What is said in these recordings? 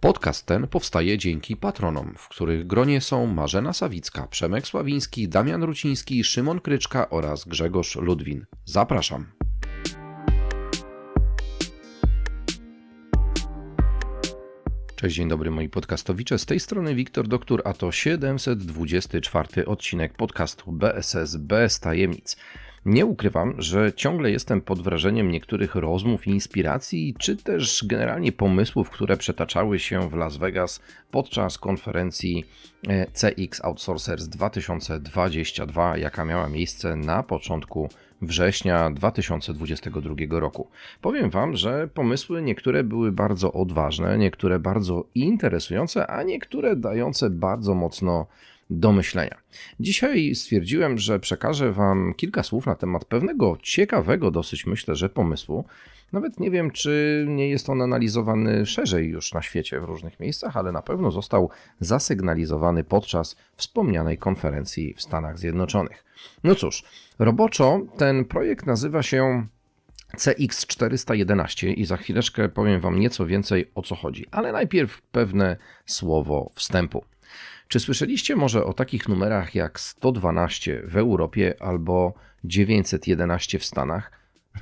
Podcast ten powstaje dzięki patronom, w których gronie są Marzena Sawicka, Przemek Sławiński, Damian Ruciński, Szymon Kryczka oraz Grzegorz Ludwin. Zapraszam. Cześć, dzień dobry moi podcastowicze. Z tej strony Wiktor Doktor, a to 724 odcinek podcastu BSS bez tajemnic. Nie ukrywam, że ciągle jestem pod wrażeniem niektórych rozmów i inspiracji, czy też generalnie pomysłów, które przetaczały się w Las Vegas podczas konferencji e, CX Outsourcers 2022, jaka miała miejsce na początku września 2022 roku. Powiem Wam, że pomysły niektóre były bardzo odważne, niektóre bardzo interesujące, a niektóre dające bardzo mocno do myślenia. Dzisiaj stwierdziłem, że przekażę Wam kilka słów na temat pewnego ciekawego, dosyć myślę, że pomysłu. Nawet nie wiem, czy nie jest on analizowany szerzej już na świecie w różnych miejscach, ale na pewno został zasygnalizowany podczas wspomnianej konferencji w Stanach Zjednoczonych. No cóż, roboczo ten projekt nazywa się CX411 i za chwileczkę powiem Wam nieco więcej o co chodzi, ale najpierw pewne słowo wstępu. Czy słyszeliście może o takich numerach jak 112 w Europie albo 911 w Stanach?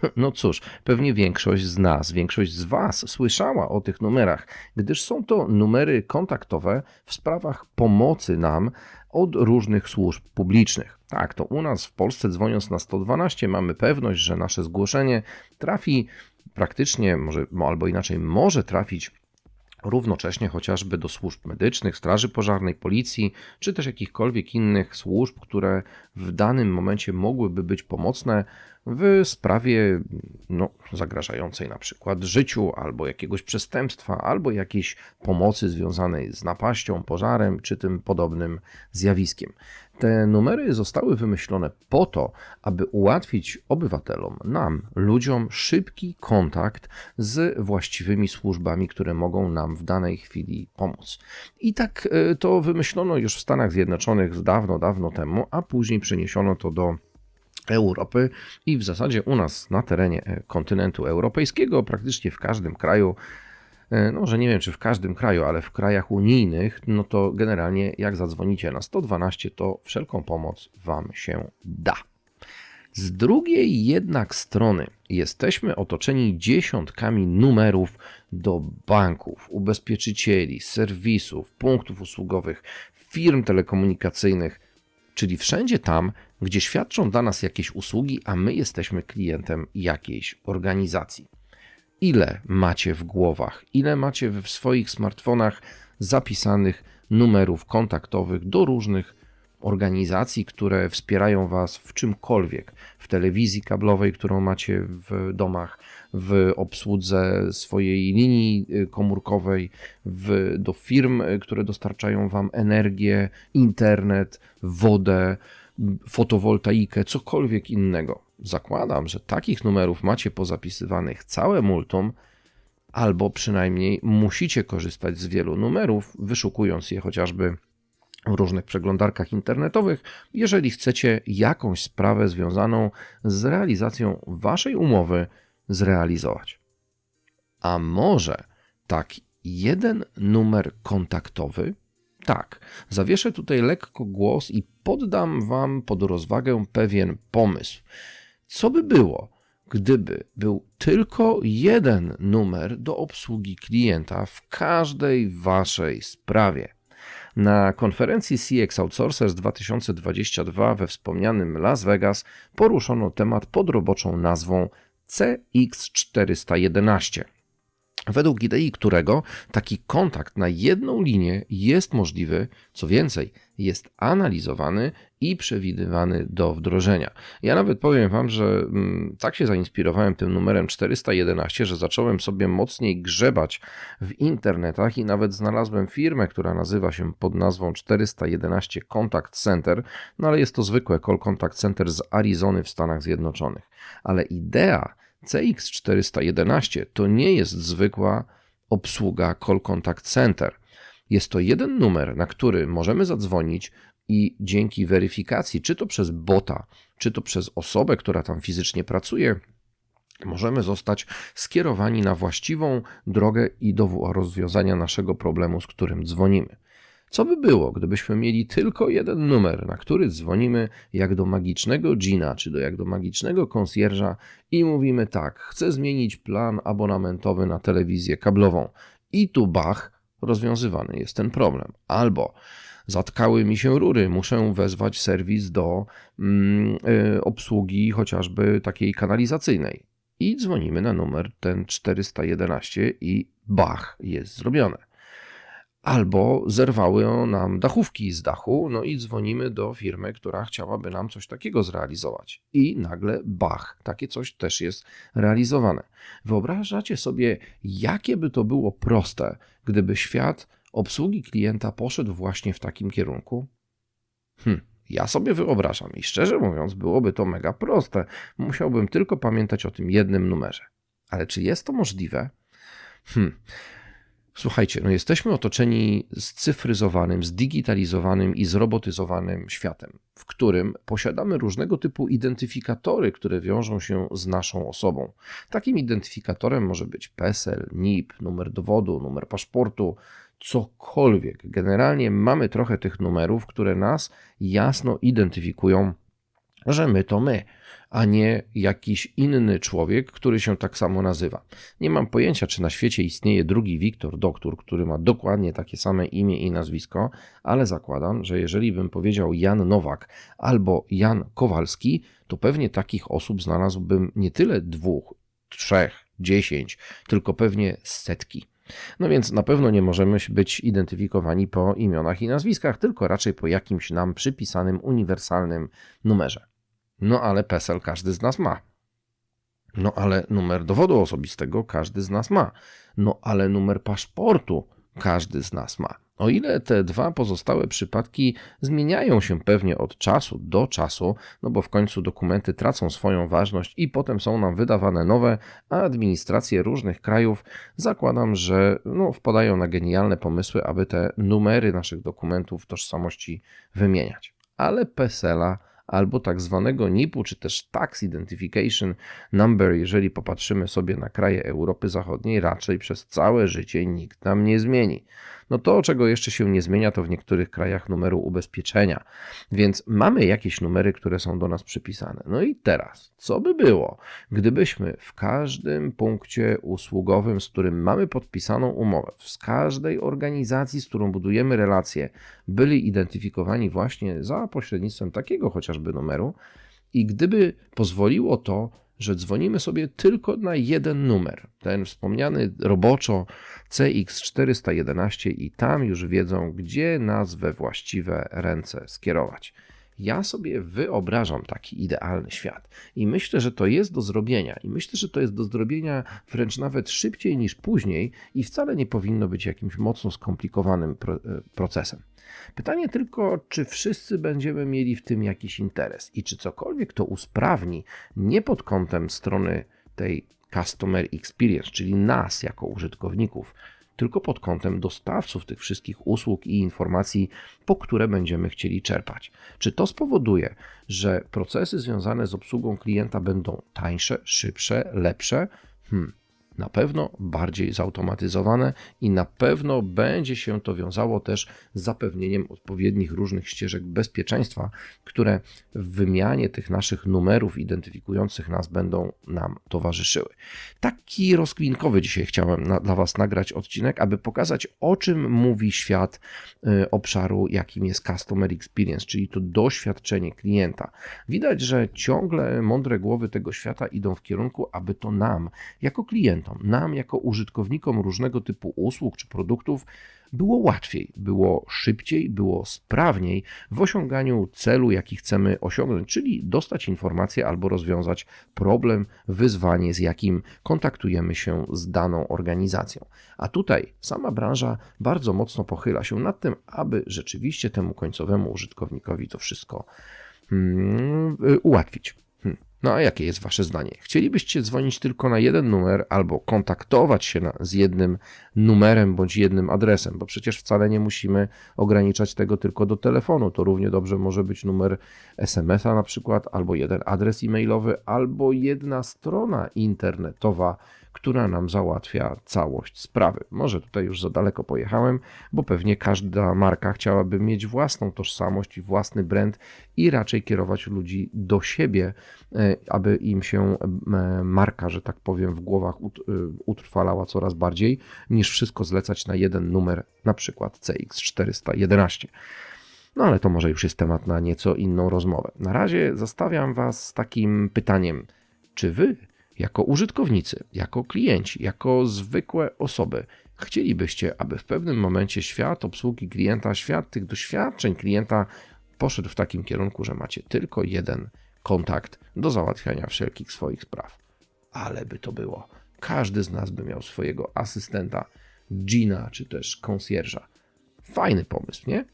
No cóż, pewnie większość z nas, większość z Was słyszała o tych numerach, gdyż są to numery kontaktowe w sprawach pomocy nam od różnych służb publicznych. Tak, to u nas w Polsce dzwoniąc na 112 mamy pewność, że nasze zgłoszenie trafi praktycznie, może albo inaczej, może trafić równocześnie chociażby do służb medycznych, straży pożarnej, policji, czy też jakichkolwiek innych służb, które w danym momencie mogłyby być pomocne w sprawie no, zagrażającej na przykład życiu, albo jakiegoś przestępstwa, albo jakiejś pomocy związanej z napaścią, pożarem, czy tym podobnym zjawiskiem. Te numery zostały wymyślone po to, aby ułatwić obywatelom, nam, ludziom, szybki kontakt z właściwymi służbami, które mogą nam w danej chwili pomóc. I tak e, to wymyślono już w Stanach Zjednoczonych dawno, dawno temu, a później przeniesiono to do Europy i w zasadzie u nas na terenie e, kontynentu europejskiego, praktycznie w każdym kraju, e, no, że nie wiem czy w każdym kraju, ale w krajach unijnych, no to generalnie jak zadzwonicie na 112, to wszelką pomoc Wam się da. Z drugiej jednak strony jesteśmy otoczeni dziesiątkami numerów do banków, ubezpieczycieli, serwisów, punktów usługowych, firm telekomunikacyjnych, czyli wszędzie tam, gdzie świadczą dla nas jakieś usługi, a my jesteśmy klientem jakiejś organizacji. Ile macie w głowach, ile macie w swoich smartfonach zapisanych numerów kontaktowych do różnych organizacji, które wspierają Was w czymkolwiek, w telewizji kablowej, którą macie w domach, w obsłudze swojej linii y, komórkowej, w, do firm, y, które dostarczają Wam energię, internet, wodę, fotowoltaikę, cokolwiek innego. Zakładam, że takich numerów macie pozapisywanych całe multum, albo przynajmniej musicie korzystać z wielu numerów, wyszukując je chociażby w różnych przeglądarkach internetowych, jeżeli chcecie jakąś sprawę związaną z realizacją waszej umowy zrealizować. A może tak jeden numer kontaktowy tak, zawieszę tutaj lekko głos i poddam Wam pod rozwagę pewien pomysł. Co by było, gdyby był tylko jeden numer do obsługi klienta w każdej Waszej sprawie? Na konferencji CX Outsourcers 2022 we wspomnianym Las Vegas poruszono temat pod roboczą nazwą CX411 według idei którego taki kontakt na jedną linię jest możliwy, co więcej, jest analizowany i przewidywany do wdrożenia. Ja nawet powiem Wam, że mm, tak się zainspirowałem tym numerem 411, że zacząłem sobie mocniej grzebać w internetach i nawet znalazłem firmę, która nazywa się pod nazwą 411 Contact Center, no ale jest to zwykłe Call Contact Center z Arizony w Stanach Zjednoczonych. Ale idea CX411 to nie jest zwykła obsługa Call Contact Center. Jest to jeden numer, na który możemy zadzwonić i dzięki weryfikacji, czy to przez bota, czy to przez osobę, która tam fizycznie pracuje, możemy zostać skierowani na właściwą drogę i do rozwiązania naszego problemu, z którym dzwonimy. Co by było, gdybyśmy mieli tylko jeden numer, na który dzwonimy jak do magicznego Gina, czy do jak do magicznego konsjerża i mówimy tak, chcę zmienić plan abonamentowy na telewizję kablową. I tu bach, rozwiązywany jest ten problem. Albo zatkały mi się rury, muszę wezwać serwis do mm, y, obsługi chociażby takiej kanalizacyjnej. I dzwonimy na numer ten 411 i bach, jest zrobione albo zerwały nam dachówki z dachu, no i dzwonimy do firmy, która chciałaby nam coś takiego zrealizować. I nagle bach, takie coś też jest realizowane. Wyobrażacie sobie, jakie by to było proste, gdyby świat obsługi klienta poszedł właśnie w takim kierunku? Hm. Ja sobie wyobrażam i szczerze mówiąc, byłoby to mega proste. Musiałbym tylko pamiętać o tym jednym numerze. Ale czy jest to możliwe? Hmm. Słuchajcie, no jesteśmy otoczeni scyfryzowanym, zdigitalizowanym i zrobotyzowanym światem, w którym posiadamy różnego typu identyfikatory, które wiążą się z naszą osobą. Takim identyfikatorem może być PESEL, NIP, numer dowodu, numer paszportu, cokolwiek. Generalnie mamy trochę tych numerów, które nas jasno identyfikują, że my to my a nie jakiś inny człowiek, który się tak samo nazywa. Nie mam pojęcia, czy na świecie istnieje drugi Wiktor Doktor, który ma dokładnie takie same imię i nazwisko, ale zakładam, że jeżeli bym powiedział Jan Nowak albo Jan Kowalski, to pewnie takich osób znalazłbym nie tyle dwóch, trzech, dziesięć, tylko pewnie setki. No więc na pewno nie możemy być identyfikowani po imionach i nazwiskach, tylko raczej po jakimś nam przypisanym uniwersalnym numerze. No ale PESEL każdy z nas ma. No ale numer dowodu osobistego każdy z nas ma. No ale numer paszportu każdy z nas ma. O ile te dwa pozostałe przypadki zmieniają się pewnie od czasu do czasu, no bo w końcu dokumenty tracą swoją ważność i potem są nam wydawane nowe, a administracje różnych krajów zakładam, że no, wpadają na genialne pomysły, aby te numery naszych dokumentów tożsamości wymieniać. Ale PESELa albo tak zwanego NIP-u, czy też Tax Identification Number, jeżeli popatrzymy sobie na kraje Europy Zachodniej, raczej przez całe życie nikt nam nie zmieni. No to, czego jeszcze się nie zmienia, to w niektórych krajach numeru ubezpieczenia. Więc mamy jakieś numery, które są do nas przypisane. No i teraz, co by było, gdybyśmy w każdym punkcie usługowym, z którym mamy podpisaną umowę, z każdej organizacji, z którą budujemy relacje, byli identyfikowani właśnie za pośrednictwem takiego chociażby numeru, i gdyby pozwoliło to że dzwonimy sobie tylko na jeden numer, ten wspomniany roboczo CX411 i tam już wiedzą, gdzie nas we właściwe ręce skierować. Ja sobie wyobrażam taki idealny świat i myślę, że to jest do zrobienia. I myślę, że to jest do zrobienia wręcz nawet szybciej niż później i wcale nie powinno być jakimś mocno skomplikowanym e, procesem. Pytanie tylko, czy wszyscy będziemy mieli w tym jakiś interes i czy cokolwiek to usprawni nie pod kątem strony tej customer experience, czyli nas jako użytkowników, tylko pod kątem dostawców tych wszystkich usług i informacji, po które będziemy chcieli czerpać. Czy to spowoduje, że procesy związane z obsługą klienta będą tańsze, szybsze, lepsze? Hmm na pewno bardziej zautomatyzowane i na pewno będzie się to wiązało też z zapewnieniem odpowiednich różnych ścieżek bezpieczeństwa, które w wymianie tych naszych numerów identyfikujących nas będą nam towarzyszyły. Taki rozkwinkowy dzisiaj chciałem na, dla Was nagrać odcinek, aby pokazać o czym mówi świat y, obszaru, jakim jest Customer Experience, czyli to doświadczenie klienta. Widać, że ciągle mądre głowy tego świata idą w kierunku, aby to nam, jako klientom, klientom, nam jako użytkownikom różnego typu usług czy produktów było łatwiej, było szybciej, było sprawniej w osiąganiu celu, jaki chcemy osiągnąć, czyli dostać informację albo rozwiązać problem, wyzwanie, z jakim kontaktujemy się z daną organizacją. A tutaj sama branża bardzo mocno pochyla się nad tym, aby rzeczywiście temu końcowemu użytkownikowi to wszystko hmm, ułatwić. No a jakie jest Wasze zdanie? Chcielibyście dzwonić tylko na jeden numer albo kontaktować się na, z jednym numerem bądź jednym adresem, bo przecież wcale nie musimy ograniczać tego tylko do telefonu. To równie dobrze może być numer SMS-a na przykład, albo jeden adres e-mailowy, albo jedna strona internetowa, która nam załatwia całość sprawy. Może tutaj już za daleko pojechałem, bo pewnie każda marka chciałaby mieć własną tożsamość i własny brand i raczej kierować ludzi do siebie, e, aby im się e, marka, że tak powiem, w głowach e, utrwalała coraz bardziej, niż wszystko zlecać na jeden numer, na przykład CX411. No ale to może już jest temat na nieco inną rozmowę. Na razie zostawiam Was z takim pytaniem: czy Wy, jako użytkownicy, jako klienci, jako zwykłe osoby, chcielibyście, aby w pewnym momencie świat obsługi klienta, świat tych doświadczeń klienta poszedł w takim kierunku, że macie tylko jeden kontakt do załatwiania wszelkich swoich spraw? Ale by to było. Każdy z nas by miał swojego asystenta, Gina czy też konsjerża. Fajny pomysł, nie?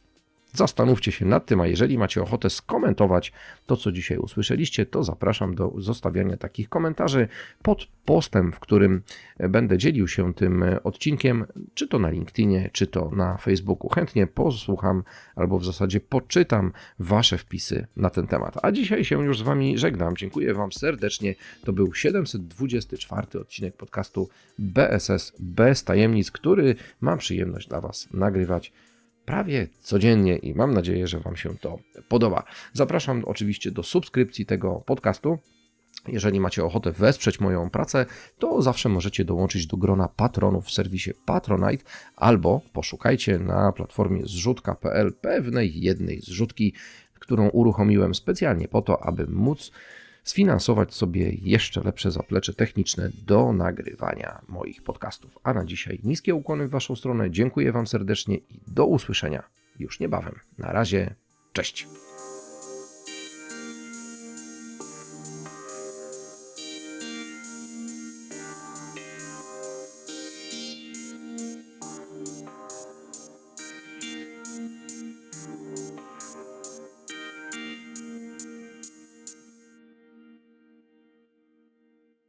Zastanówcie się nad tym, a jeżeli macie ochotę skomentować to, co dzisiaj usłyszeliście, to zapraszam do zostawiania takich komentarzy pod postem, w którym będę dzielił się tym odcinkiem, czy to na LinkedInie, czy to na Facebooku. Chętnie posłucham albo w zasadzie poczytam Wasze wpisy na ten temat. A dzisiaj się już z Wami żegnam. Dziękuję Wam serdecznie. To był 724 odcinek podcastu BSS bez tajemnic, który mam przyjemność dla Was nagrywać prawie codziennie i mam nadzieję, że Wam się to podoba. Zapraszam oczywiście do subskrypcji tego podcastu. Jeżeli macie ochotę wesprzeć moją pracę, to zawsze możecie dołączyć do grona patronów w serwisie Patronite albo poszukajcie na platformie zrzutka.pl pewnej jednej zrzutki, którą uruchomiłem specjalnie po to, aby móc sfinansować sobie jeszcze lepsze zaplecze techniczne do nagrywania moich podcastów. A na dzisiaj niskie ukłony w Waszą stronę. Dziękuję Wam serdecznie i do usłyszenia już niebawem. Na razie, cześć.